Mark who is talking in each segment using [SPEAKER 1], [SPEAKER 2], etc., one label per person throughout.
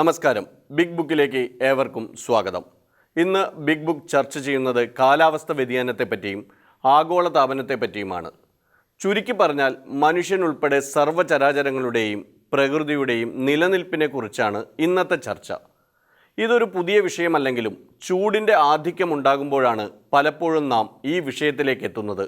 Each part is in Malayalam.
[SPEAKER 1] നമസ്കാരം. ബിഗ് ബുക്കിലേക്ക് ഏവർക്കും സ്വാഗതം. ഇന്ന് ബിഗ് ബുക്ക് ചർച്ച ചെയ്യുന്നത് കാലാവസ്ഥ വ്യതിയാനത്തെപ്പറ്റിയും പറ്റിയും ആഗോളതാപനത്തെ പറ്റിയുമാണ്. ചുരുക്കി പറഞ്ഞാൽ മനുഷ്യൻ ഉൾപ്പെടെ സർവചരാചരങ്ങളുടെയും പ്രകൃതിയുടെയും നിലനിൽപ്പിനെക്കുറിച്ചാണ് ഇന്നത്തെ ചർച്ച. ഇതൊരു പുതിയ വിഷയമല്ലെങ്കിലും ചൂടിന്റെ ആധിക്യം ഉണ്ടാകുമ്പോഴാണ് പലപ്പോഴും നാം ഈ വിഷയത്തിലേക്ക് എത്തുന്നത്.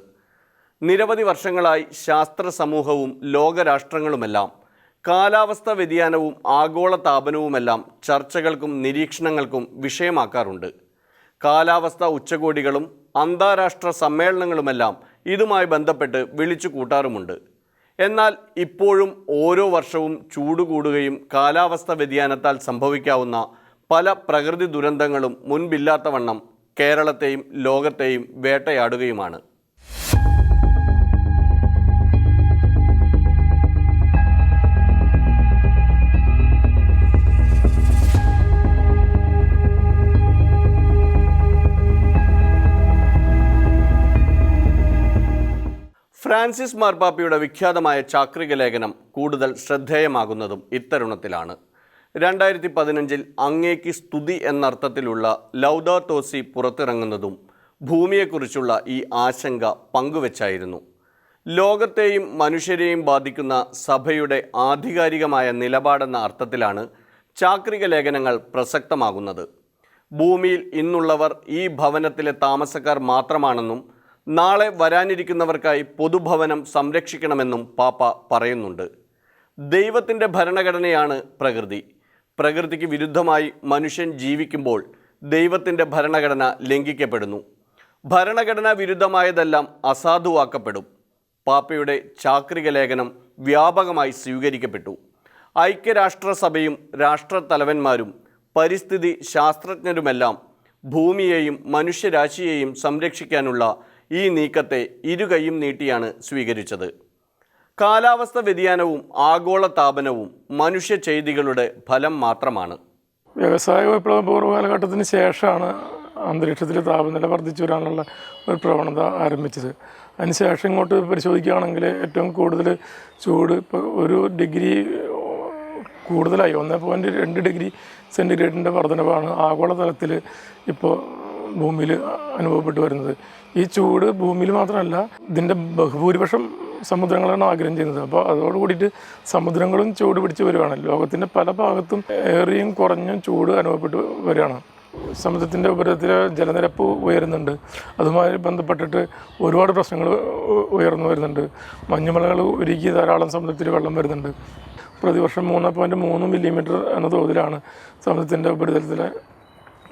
[SPEAKER 1] നിരവധി വർഷങ്ങളായി ശാസ്ത്ര സമൂഹവും ലോകരാഷ്ട്രങ്ങളുമെല്ലാം കാലാവസ്ഥ വ്യതിയാനവും ആഗോള താപനവുമെല്ലാം ചർച്ചകൾക്കും നിരീക്ഷണങ്ങൾക്കും വിഷയമാക്കാറുണ്ട്. കാലാവസ്ഥ ഉച്ചകോടികളും അന്താരാഷ്ട്ര സമ്മേളനങ്ങളുമെല്ലാം ഇതുമായി ബന്ധപ്പെട്ട് വിളിച്ചു കൂട്ടാറുമുണ്ട്. എന്നാൽ ഇപ്പോഴും ഓരോ വർഷവും ചൂട് കൂടുകയും കാലാവസ്ഥ വ്യതിയാനത്താൽ സംഭവിക്കാവുന്ന പല പ്രകൃതി ദുരന്തങ്ങളും മുൻപില്ലാത്തവണ്ണം കേരളത്തെയും ലോകത്തെയും വേട്ടയാടുകയുമാണ്. ഫ്രാൻസിസ് മാർപ്പാപ്പയുടെ വിഖ്യാതമായ ചാക്രിക ലേഖനം കൂടുതൽ ശ്രദ്ധേയമാകുന്നതും ഇത്തരുണത്തിലാണ്. രണ്ടായിരത്തി പതിനഞ്ചിൽ അങ്ങേക്ക് സ്തുതി എന്നർത്ഥത്തിലുള്ള ലൗദാ തോസി പുറത്തിറങ്ങുന്നതും ഭൂമിയെക്കുറിച്ചുള്ള ഈ ആശങ്ക പങ്കുവച്ചായിരുന്നു. ലോകത്തെയും മനുഷ്യരെയും ബാധിക്കുന്ന സഭയുടെ ആധികാരികമായ നിലപാടെന്ന അർത്ഥത്തിലാണ് ചാക്രിക ലേഖനങ്ങൾ പ്രസക്തമാകുന്നത്. ഭൂമിയിൽ ഇന്നുള്ളവർ ഈ ഭവനത്തിലെ താമസക്കാർ മാത്രമാണെന്നും നാളെ വരാനിരിക്കുന്നവർക്കായി പൊതുഭവനം സംരക്ഷിക്കണമെന്നും പാപ്പ പറയുന്നുണ്ട്. ദൈവത്തിന്റെ ഭരണഘടനയാണ് പ്രകൃതി. പ്രകൃതിക്ക് വിരുദ്ധമായി മനുഷ്യൻ ജീവിക്കുമ്പോൾ ദൈവത്തിന്റെ ഭരണഘടന ലംഘിക്കപ്പെടുന്നു. ഭരണഘടനാ വിരുദ്ധമായതെല്ലാം അസാധുവാക്കപ്പെടും. പാപ്പയുടെ ചാക്രിക ലേഖനം വ്യാപകമായി സ്വീകരിക്കപ്പെട്ടു. ഐക്യരാഷ്ട്രസഭയും രാഷ്ട്രത്തലവന്മാരും പരിസ്ഥിതി ശാസ്ത്രജ്ഞരുമെല്ലാം ഭൂമിയെയും മനുഷ്യരാശിയെയും സംരക്ഷിക്കാനുള്ള ഈ നീക്കത്തെ ഇരുകൈയും നീട്ടിയാണ് സ്വീകരിച്ചത്. കാലാവസ്ഥ വ്യതിയാനവും ആഗോള താപനവും മനുഷ്യ ചെയ്തികളുടെ ഫലം മാത്രമാണ്.
[SPEAKER 2] വ്യവസായ വിപ്ലവ പൂർവ കാലഘട്ടത്തിന് ശേഷമാണ് അന്തരീക്ഷത്തിൽ താപനില വർദ്ധിച്ചു വരാനുള്ള ഒരു പ്രവണത ആരംഭിച്ചത്. അതിനുശേഷം ഇങ്ങോട്ട് പരിശോധിക്കുകയാണെങ്കിൽ ഏറ്റവും കൂടുതൽ ചൂട് ഇപ്പോൾ ഒരു ഡിഗ്രി കൂടുതലായി ഒന്ന് പോയിന്റ് രണ്ട് ഡിഗ്രി സെന്റിഗ്രേഡിന്റെ വർധനവാണ് ആഗോളതലത്തിൽ ഇപ്പോൾ ഭൂമിയിൽ അനുഭവപ്പെട്ടു വരുന്നത്. ഈ ചൂട് ഭൂമിയിൽ മാത്രമല്ല ഇതിന്റെ ബഹുഭൂരിപക്ഷം സമുദ്രങ്ങളാണ് ആഗ്രഹം ചെയ്യുന്നത്. അപ്പോൾ അതോട് കൂടിയിട്ട് സമുദ്രങ്ങളും ചൂട് പിടിച്ച് വരികയാണ്. ലോകത്തിന്റെ പല ഭാഗത്തും ഏറിയും കുറഞ്ഞും ചൂട് അനുഭവപ്പെട്ട് വരികയാണ്. സമുദ്രത്തിന്റെ ഉപരിതലത്തിലെ ജലനിരപ്പ് ഉയരുന്നുണ്ട്. അതുമായി ബന്ധപ്പെട്ടിട്ട് ഒരുപാട് പ്രശ്നങ്ങൾ ഉയർന്നു വരുന്നുണ്ട്. മഞ്ഞുമലകൾ ഉരുകി ധാരാളം സമുദ്രത്തിൽ വെള്ളം വരുന്നുണ്ട്. പ്രതിവർഷം മൂന്ന് പോയിന്റ് മൂന്ന് മില്ലിമീറ്റർ എന്ന തോതിലാണ് സമുദ്രത്തിന്റെ ഉപരിതലത്തിലെ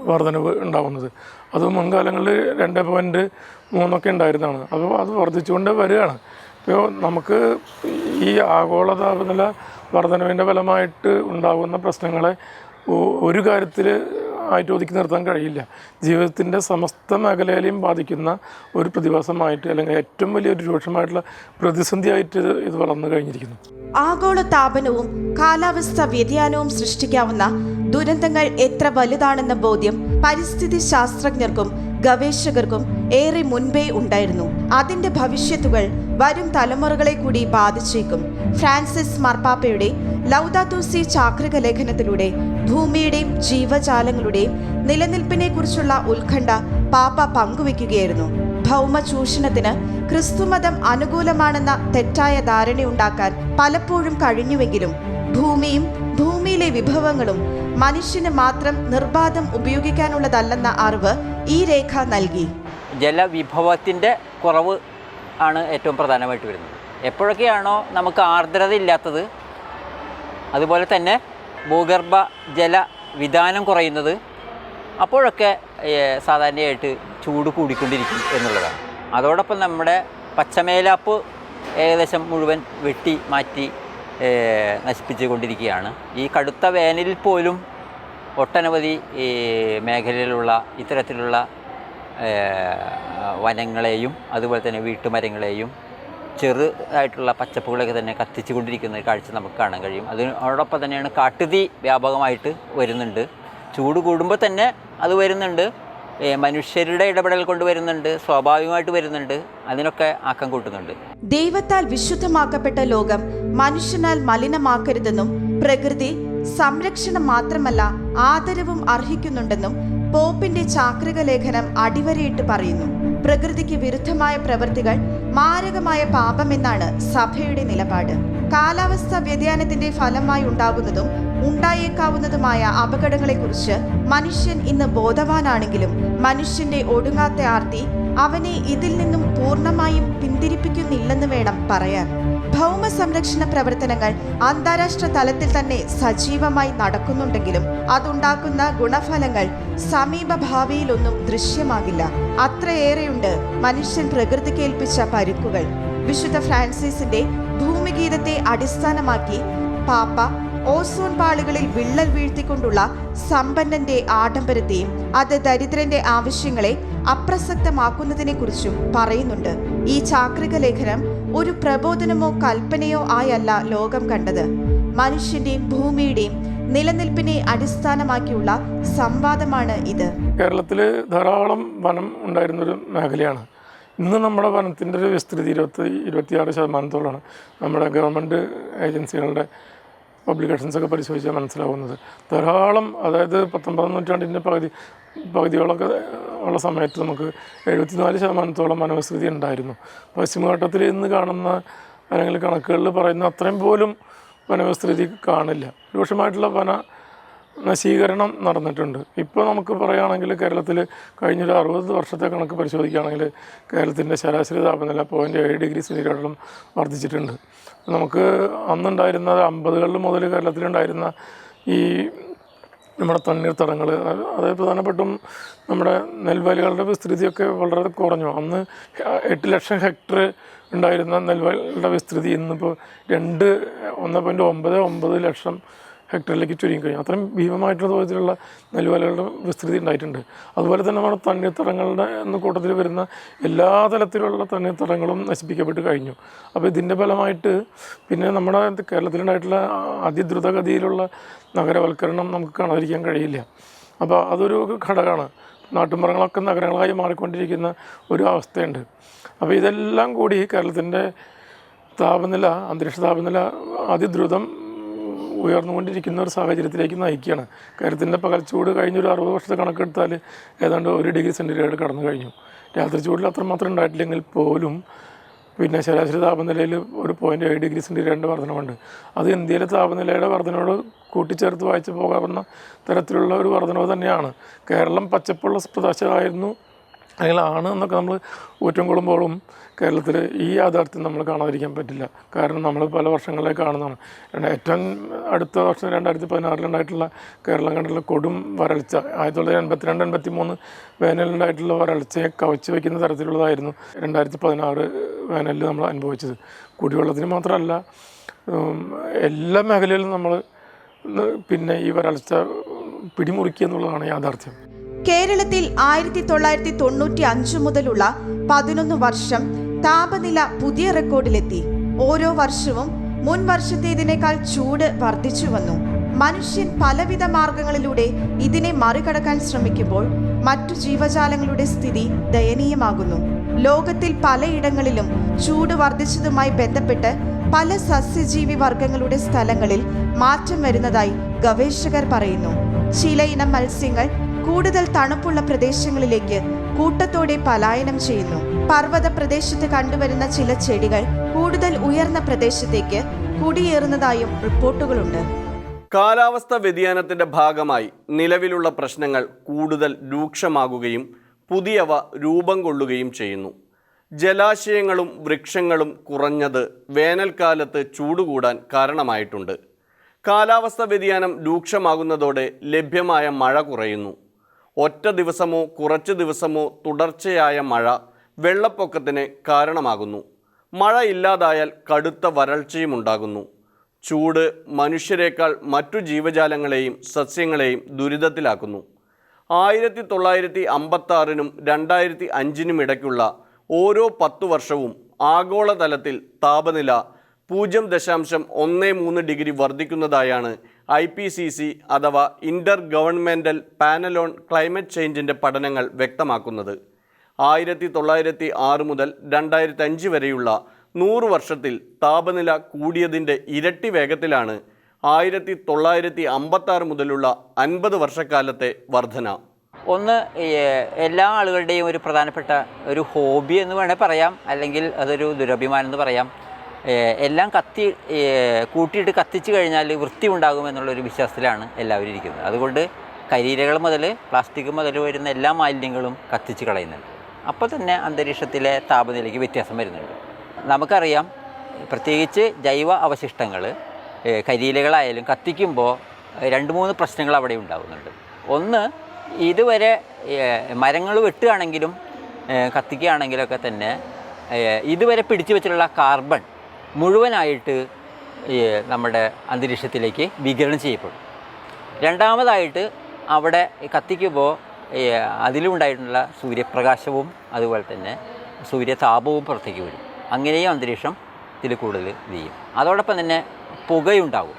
[SPEAKER 2] വർധനവ് ഉണ്ടാകുന്നത്. അത് മുൻകാലങ്ങളിൽ രണ്ട് പോയിന്റ് മൂന്നൊക്കെ ഉണ്ടായിരുന്നതാണ്. അപ്പോൾ അത് വർദ്ധിച്ചുകൊണ്ട് വരികയാണ്. ഇപ്പോൾ നമുക്ക് ഈ ആഗോള താപനില വർധനവിന്റെ ഫലമായിട്ട് ഉണ്ടാകുന്ന പ്രശ്നങ്ങളെ ഒരു കാര്യത്തിൽ ആയിട്ട് ഒതുക്കി നിർത്താൻ കഴിയില്ല. ജീവിതത്തിന്റെ സമസ്ത മേഖലയിലെയും ബാധിക്കുന്ന ഒരു പ്രതിഭാസമായിട്ട് അല്ലെങ്കിൽ ഏറ്റവും വലിയൊരു രൂക്ഷമായിട്ടുള്ള പ്രതിസന്ധിയായിട്ട് ഇത് വളർന്നു കഴിഞ്ഞിരിക്കുന്നു.
[SPEAKER 3] ആഗോള താപനവും കാലാവസ്ഥ വ്യതിയാനവും സൃഷ്ടിക്കാവുന്ന ദുരന്തങ്ങൾ എത്ര വലുതാണെന്ന ബോധ്യം പരിസ്ഥിതി ശാസ്ത്രജ്ഞർക്കും ഗവേഷകർക്കും ഏറെ മുൻപേ ഉണ്ടായിരുന്നു. അതിന്റെ ഭവിഷ്യത്തുകൾ വരും തലമുറകളെ കൂടി ബാധിച്ചേക്കും. ഫ്രാൻസിസ് മാർപ്പാപ്പയുടെ ലൗദാത്തൂസി ചാക്രിക ലേഖനത്തിലൂടെ ഭൂമിയുടെയും ജീവജാലങ്ങളുടെയും നിലനിൽപ്പിനെ കുറിച്ചുള്ള ഉത്കണ്ഠ പാപ്പ പങ്കുവെക്കുകയായിരുന്നു ഭൗമ ചൂഷണത്തിന് ക്രിസ്തുമതം അനുകൂലമാണെന്ന തെറ്റായ ധാരണയുണ്ടാക്കാൻ പലപ്പോഴും കഴിഞ്ഞുവെങ്കിലും ഭൂമിയും ഭൂമിയിലെ വിഭവങ്ങളും മനുഷ്യന് മാത്രം നിർബാധം ഉപയോഗിക്കാനുള്ളതല്ലെന്ന അറിവ് ഈ രേഖ നൽകി.
[SPEAKER 4] ജലവിഭവത്തിന്റെ കുറവ് ആണ് ഏറ്റവും പ്രധാനമായിട്ട് വരുന്നത്. എപ്പോഴൊക്കെയാണോ നമുക്ക് ആർദ്രത ഇല്ലാത്തത് അതുപോലെ തന്നെ ഭൂഗർഭ ജല വിധാനം കുറയുന്നത് അപ്പോഴൊക്കെ സാധാരണയായിട്ട് ചൂട് കൂടിക്കൊണ്ടിരിക്കും എന്നുള്ളതാണ്. അതോടൊപ്പം നമ്മുടെ പച്ചമേലാപ്പ് ഏകദേശം മുഴുവൻ വെട്ടി മാറ്റി നശിപ്പിച്ചു കൊണ്ടിരിക്കുകയാണ് ഈ കടുത്ത വേനലിൽ പോലും ഒട്ടനവധി ഈ മേഖലയിലുള്ള ഇത്തരത്തിലുള്ള വനങ്ങളെയും അതുപോലെ തന്നെ വീട്ടുമരങ്ങളെയും ചെറുതായിട്ടുള്ള പച്ചപ്പുകളൊക്കെ തന്നെ കത്തിച്ചു കൊണ്ടിരിക്കുന്ന ഒരു കാഴ്ച നമുക്ക് കാണാൻ കഴിയും. അതിനോടൊപ്പം തന്നെയാണ് കാട്ടുതീ വ്യാപകമായിട്ട് വരുന്നുണ്ട്. ചൂട് കൂടുമ്പോൾ തന്നെ അത് വരുന്നുണ്ട്. മനുഷ്യരുടെ ഇടപെടൽ കൊണ്ട് വരുന്നുണ്ട് സ്വാഭാവികമായിട്ട് വരുന്നുണ്ട് അതിനൊക്കെ ആക്കം കൂട്ടുന്നുണ്ട്.
[SPEAKER 3] ദൈവത്താൽ വിശുദ്ധമാക്കപ്പെട്ട ലോകം മനുഷ്യനാൽ മലിനമാക്കരുതെന്നും പ്രകൃതി സംരക്ഷണം മാത്രമല്ല ആദരവും അർഹിക്കുന്നുണ്ടെന്നും പോപ്പിന്റെ ചാക്രിക ലേഖനം അടിവരയിട്ട് പറയുന്നു. പ്രകൃതിക്ക് വിരുദ്ധമായ പ്രവൃത്തികൾ മാരകമായ പാപമെന്നാണ് സഭയുടെ നിലപാട്. കാലാവസ്ഥ വ്യതിയാനത്തിന്റെ ഫലമായി ഉണ്ടാകുന്നതും ഉണ്ടായേക്കാവുന്നതുമായ അപകടങ്ങളെക്കുറിച്ച് മനുഷ്യൻ ഇന്ന് ബോധവാനാണെങ്കിലും മനുഷ്യന്റെ ഒടുങ്ങാത്ത ആർത്തി അവനെ ഇതിൽ നിന്നും പൂർണമായും പിന്തിരിപ്പിക്കുന്നില്ലെന്ന് വേണം പറയാൻ. ഭൗമ സംരക്ഷണ പ്രവർത്തനങ്ങൾ അന്താരാഷ്ട്ര തലത്തിൽ തന്നെ സജീവമായി നടക്കുന്നുണ്ടെങ്കിലും അതുണ്ടാക്കുന്ന ഗുണഫലങ്ങൾ സമീപ ഭാവിയിലൊന്നും ദൃശ്യമാകില്ല. അത്രയേറെയുണ്ട് മനുഷ്യൻ പ്രകൃതിക്ക് ഏൽപ്പിച്ച പരുക്കുകൾ. വിശുദ്ധ ഫ്രാൻസിസിന്റെ ഭൂമിഗീതത്തെ അടിസ്ഥാനമാക്കി പാപ്പ ഓസോൺ പാളികളിൽ വിള്ളൽ വീഴ്ത്തിക്കൊണ്ടുള്ള സമ്പന്നന്റെ ആഡംബരത്തെയും അത് ദരിദ്രന്റെ ആവശ്യങ്ങളെ അപ്രസക്തമാക്കുന്നതിനെക്കുറിച്ചും പറയുന്നുണ്ട്. ഈ ചാക്രിക ലേഖനം ഒരു പ്രബോധനമോ കൽപ്പനയോ ആയല്ല ലോകം കണ്ടത്. മനുഷ്യന്റെയും ഭൂമിയുടെയും നിലനിൽപ്പിനെ അടിസ്ഥാനമാക്കിയുള്ള സംവാദമാണ് ഇത്.
[SPEAKER 2] കേരളത്തിൽ ധാരാളം വനം ഉണ്ടായിരുന്ന ഒരു മേഖലയാണ്. ഇന്ന് നമ്മുടെ വനത്തിന്റെ ഒരു വിസ്തൃതി ഇരുപത്തി ഇരുപത്തിയാറ് ശതമാനത്തോളാണ്. നമ്മുടെ ഗവൺമെന്റ് ഏജൻസികളുടെ പബ്ലിക്കേഷൻസ് ഒക്കെ പരിശോധിച്ചാൽ മനസ്സിലാവുന്നത്. ധാരാളം അതായത് പത്തൊമ്പതാം നൂറ്റാണ്ടിന്റെ പകുതി പകുതികളൊക്കെ ഉള്ള സമയത്ത് നമുക്ക് എഴുപത്തിനാല് ശതമാനത്തോളം മനോസ്ഥിതി ഉണ്ടായിരുന്നു. പശ്ചിമഘട്ടത്തിൽ ഇന്ന് കാണുന്ന അല്ലെങ്കിൽ കണക്കുകളിൽ പറയുന്ന അത്രയും പോലും വനവിസ്തൃതി കാണില്ല. രൂക്ഷമായിട്ടുള്ള വന നശീകരണം നടന്നിട്ടുണ്ട്. ഇപ്പോൾ നമുക്ക് പറയുകയാണെങ്കിൽ കേരളത്തിൽ കഴിഞ്ഞൊരു അറുപത് വർഷത്തെ കണക്ക് പരിശോധിക്കുകയാണെങ്കിൽ കേരളത്തിന്റെ ശരാശരി താപനില പോയിന്റ് ഏഴ് ഡിഗ്രി സെന്റിഗ്രേഡിലും വർദ്ധിച്ചിട്ടുണ്ട്. നമുക്ക് അന്നുണ്ടായിരുന്ന അമ്പതുകളിൽ മുതൽ കേരളത്തിലുണ്ടായിരുന്ന ഈ നമ്മുടെ തണ്ണീർത്തടങ്ങൾ അത് പ്രധാനപ്പെട്ടും നമ്മുടെ നെൽവയലുകളുടെ വിസ്തൃതിയൊക്കെ വളരെ കുറഞ്ഞു. അന്ന് എട്ട് ലക്ഷം ഹെക്ടർ ഉണ്ടായിരുന്ന നെൽവയലുകളുടെ വിസ്തൃതി ഇന്നിപ്പോൾ രണ്ട് ഒന്ന് പോയിന്റ് ഒമ്പത് ഒമ്പത് ലക്ഷം ഹെക്ടറിലേക്ക് ചുരുങ്ങി കഴിഞ്ഞു. അത്രയും ഭീമമായിട്ടുള്ള തോതിലുള്ള നെല്ലുവലകളുടെ വിസ്തൃതി ഉണ്ടായിട്ടുണ്ട്. അതുപോലെ തന്നെ നമ്മുടെ തണ്ണീർത്തടങ്ങളുടെ എന്ന കൂട്ടത്തിൽ വരുന്ന എല്ലാ തരത്തിലുള്ള തണ്ണീർത്തടങ്ങളും നശിപ്പിക്കപ്പെട്ട് കഴിഞ്ഞു. അപ്പോൾ ഇതിന്റെ ഫലമായിട്ട് പിന്നെ നമ്മുടെ കേരളത്തിലുണ്ടായിട്ടുള്ള അതിദ്രുതഗതിയിലുള്ള നഗരവൽക്കരണം നമുക്ക് കാണാതിരിക്കാൻ കഴിയില്ല. അപ്പോൾ അതൊരു ഘടകമാണ്. നാട്ടുമ്പുറങ്ങളൊക്കെ നഗരങ്ങളായി മാറിക്കൊണ്ടിരിക്കുന്ന ഒരു അവസ്ഥയുണ്ട്. അപ്പോൾ ഇതെല്ലാം കൂടി കേരളത്തിന്റെ താപനില അന്തരീക്ഷ താപനില അതിദ്രുതം ഉയർന്നുകൊണ്ടിരിക്കുന്ന ഒരു സാഹചര്യത്തിലേക്ക് നയിക്കുകയാണ്. കരുത്തിന്റെ പകൽച്ചൂട് കഴിഞ്ഞൊരു അറുപത് വർഷത്തെ കണക്കെടുത്താൽ ഏതാണ്ട് ഒരു ഡിഗ്രി സെന്റിഗ്രേഡ് കടന്നു കഴിഞ്ഞു. രാത്രി ചൂടിൽ അത്രമാത്രം ഉണ്ടായിട്ടില്ലെങ്കിൽ പോലും പിന്നെ ശരാശരി താപനിലയിൽ ഒരു പോയിന്റ് ഏഴ് ഡിഗ്രി സെന്റിഗ്രേഡിന്റെ വർധനമുണ്ട് അത് ഇന്ത്യയിലെ താപനിലയുടെ വർധനയോട് കൂട്ടിച്ചേർത്ത് വായിച്ചു പോകാവുന്ന തരത്തിലുള്ള ഒരു വർധനവ് തന്നെയാണ്. കേരളം പച്ചപ്പുള്ള പ്രദേശമായിരുന്നു ആണ് എന്നൊക്കെ നമ്മൾ ഊറ്റം കൊള്ളുമ്പോഴും കേരളത്തിൽ ഈ യാഥാർത്ഥ്യം നമ്മൾ കാണാതിരിക്കാൻ പറ്റില്ല. കാരണം നമ്മൾ പല വർഷങ്ങളെ കാണുന്നതാണ്. ഏറ്റവും അടുത്ത വർഷം രണ്ടായിരത്തി പതിനാറിലുണ്ടായിട്ടുള്ള കേരളം കണ്ടുള്ള കൊടും വരൾച്ച ആയിരത്തി തൊള്ളായിരത്തി എൺപത്തിരണ്ട് എൺപത്തി മൂന്ന് വേനലുണ്ടായിട്ടുള്ള വരൾച്ചയെ കവച്ച് വയ്ക്കുന്ന തരത്തിലുള്ളതായിരുന്നു രണ്ടായിരത്തി പതിനാറ് വേനലിൽ നമ്മൾ അനുഭവിച്ചത്. കുടിവെള്ളത്തിന് മാത്രമല്ല എല്ലാ മേഖലയിലും നമ്മൾ പിന്നെ ഈ വരൾച്ച പിടിമുറുക്കി എന്നുള്ളതാണ് യാഥാർത്ഥ്യം.
[SPEAKER 3] കേരളത്തിൽ ആയിരത്തി തൊള്ളായിരത്തി തൊണ്ണൂറ്റി അഞ്ച് മുതലുള്ള പതിനൊന്ന് വർഷം താപനില പുതിയ റെക്കോർഡിലെത്തി. ഓരോ വർഷവും മുൻ വർഷത്തേതിനേക്കാൾ ചൂട് വർദ്ധിച്ചു വന്നു. മനുഷ്യൻ പലവിധ മാർഗങ്ങളിലൂടെ ഇതിനെ മറികടക്കാൻ ശ്രമിക്കുമ്പോൾ മറ്റു ജീവജാലങ്ങളുടെ സ്ഥിതി ദയനീയമാകുന്നു. ലോകത്തിൽ പലയിടങ്ങളിലും ചൂട് വർദ്ധിച്ചതുമായി ബന്ധപ്പെട്ട് പല സസ്യജീവി വർഗങ്ങളുടെ സ്ഥലങ്ങളിൽ മാറ്റം വരുന്നതായി ഗവേഷകർ പറയുന്നു. ചിലയിനം മത്സ്യങ്ങൾ കൂടുതൽ തണുപ്പുള്ള പ്രദേശങ്ങളിലേക്ക് കൂട്ടത്തോടെ പലായനം ചെയ്യുന്നു. പർവത പ്രദേശത്ത് കണ്ടുവരുന്ന ചില ചെടികൾ കൂടുതൽ ഉയർന്ന പ്രദേശത്തേക്ക് കുടിയേറുന്നതായും റിപ്പോർട്ടുകളുണ്ട്.
[SPEAKER 1] കാലാവസ്ഥ വ്യതിയാനത്തിന്റെ ഭാഗമായി നിലവിലുള്ള പ്രശ്നങ്ങൾ കൂടുതൽ രൂക്ഷമാകുകയും പുതിയവ രൂപം കൊള്ളുകയും ചെയ്യുന്നു. ജലാശയങ്ങളും വൃക്ഷങ്ങളും കുറഞ്ഞത് വേനൽക്കാലത്ത് ചൂടുകൂടാൻ കാരണമായിട്ടുണ്ട്. കാലാവസ്ഥ വ്യതിയാനം രൂക്ഷമാകുന്നതോടെ ലഭ്യമായ മഴ കുറയുന്നു. ഒറ്റ ദിവസമോ കുറച്ച് ദിവസമോ തുടർച്ചയായ മഴ വെള്ളപ്പൊക്കത്തിന് കാരണമാകുന്നു. മഴ ഇല്ലാതായാൽ കടുത്ത വരൾച്ചയും ഉണ്ടാകുന്നു. ചൂട് മനുഷ്യരെക്കാൾ മറ്റു ജീവജാലങ്ങളെയും സസ്യങ്ങളെയും ദുരിതത്തിലാക്കുന്നു. ആയിരത്തി തൊള്ളായിരത്തി അമ്പത്തി ആറിനും രണ്ടായിരത്തി അഞ്ചിനും ഇടയ്ക്കുള്ള ഓരോ പത്തു വർഷവും ആഗോളതലത്തിൽ താപനില പൂജ്യം ദശാംശം ഒന്ന് മൂന്ന് ഡിഗ്രി വർദ്ധിക്കുന്നതായാണ് ഐ പി സി സി അഥവാ intergovernmental panel on climate ചേഞ്ചിന്റെ പഠനങ്ങൾ വ്യക്തമാക്കുന്നത്. ആയിരത്തി തൊള്ളായിരത്തി ആറ് മുതൽ രണ്ടായിരത്തി അഞ്ച് വരെയുള്ള നൂറ് വർഷത്തിൽ താപനില കൂടിയതിന്റെ ഇരട്ടി വേഗത്തിലാണ് ആയിരത്തി തൊള്ളായിരത്തി അമ്പത്തി ആറ് മുതലുള്ള അൻപത് വർഷക്കാലത്തെ വർധന.
[SPEAKER 4] ഒന്ന് എല്ലാ ആളുകളുടെയും ഒരു പ്രധാനപ്പെട്ട ഒരു ഹോബി എന്ന് വേണേൽ പറയാം. അല്ലെങ്കിൽ അതൊരു ദുരഭിമാനം എന്ന് പറയാം. എല്ലാം കത്തി കൂട്ടിയിട്ട് കത്തിച്ച് കഴിഞ്ഞാൽ വൃത്തി ഉണ്ടാകുമെന്നുള്ളൊരു വിശ്വാസത്തിലാണ് എല്ലാവരും ഇരിക്കുന്നത്. അതുകൊണ്ട് കരിയിലകൾ മുതൽ പ്ലാസ്റ്റിക് മുതൽ വരുന്ന എല്ലാ മാലിന്യങ്ങളും കത്തിച്ച് കളയുന്നുണ്ട്. അപ്പോൾ തന്നെ അന്തരീക്ഷത്തിലെ താപനിലയ്ക്ക് വ്യത്യാസം വരുന്നുണ്ട്. നമുക്കറിയാം പ്രത്യേകിച്ച് ജൈവ അവശിഷ്ടങ്ങൾ കരിയിലകളായാലും കത്തിക്കുമ്പോൾ രണ്ട് മൂന്ന് പ്രശ്നങ്ങൾ അവിടെ ഉണ്ടാകുന്നുണ്ട്. ഒന്ന് ഇതുവരെ മരങ്ങൾ വെട്ടുകയാണെങ്കിലും കത്തിക്കുകയാണെങ്കിലൊക്കെ തന്നെ ഇതുവരെ പിടിച്ചു വെച്ചിട്ടുള്ള കാർബൺ മുഴുവനായിട്ട് നമ്മുടെ അന്തരീക്ഷത്തിലേക്ക് വികിരണം ചെയ്യപ്പെടും. രണ്ടാമതായിട്ട് അവിടെ കത്തിക്കുമ്പോൾ അതിലുണ്ടായിട്ടുള്ള സൂര്യപ്രകാശവും അതുപോലെ തന്നെ സൂര്യതാപവും പുറത്തേക്ക് വരും. അങ്ങനെയും അന്തരീക്ഷം ഇതിൽ കൂടുതൽ ഇത് ചെയ്യും. അതോടൊപ്പം തന്നെ പുകയുണ്ടാകും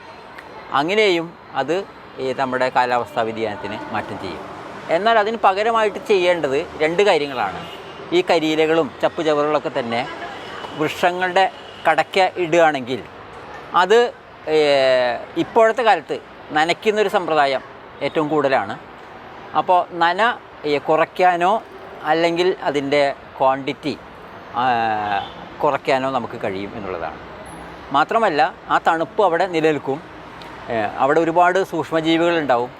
[SPEAKER 4] അങ്ങനെയും അത് നമ്മുടെ കാലാവസ്ഥാ വ്യതിയാനത്തിന് മാറ്റം ചെയ്യും. എന്നാൽ അതിന് പകരമായിട്ട് ചെയ്യേണ്ടത് രണ്ട് കാര്യങ്ങളാണ്. ഈ കരിയിലകളും ചപ്പുചവറുകളൊക്കെ തന്നെ വൃക്ഷങ്ങളുടെ കടയ്ക്ക ഇടുകയാണെങ്കിൽ അത് ഇപ്പോഴത്തെ കാലത്ത് നനയ്ക്കുന്നൊരു സമ്പ്രദായം ഏറ്റവും കൂടുതലാണ്. അപ്പോൾ നന കുറയ്ക്കാനോ അല്ലെങ്കിൽ അതിന്റെ ക്വാണ്ടിറ്റി കുറയ്ക്കാനോ നമുക്ക് കഴിയും എന്നുള്ളതാണ്. മാത്രമല്ല ആ തണുപ്പ് അവിടെ നിലനിൽക്കും. അവിടെ ഒരുപാട് സൂക്ഷ്മജീവികളുണ്ടാവും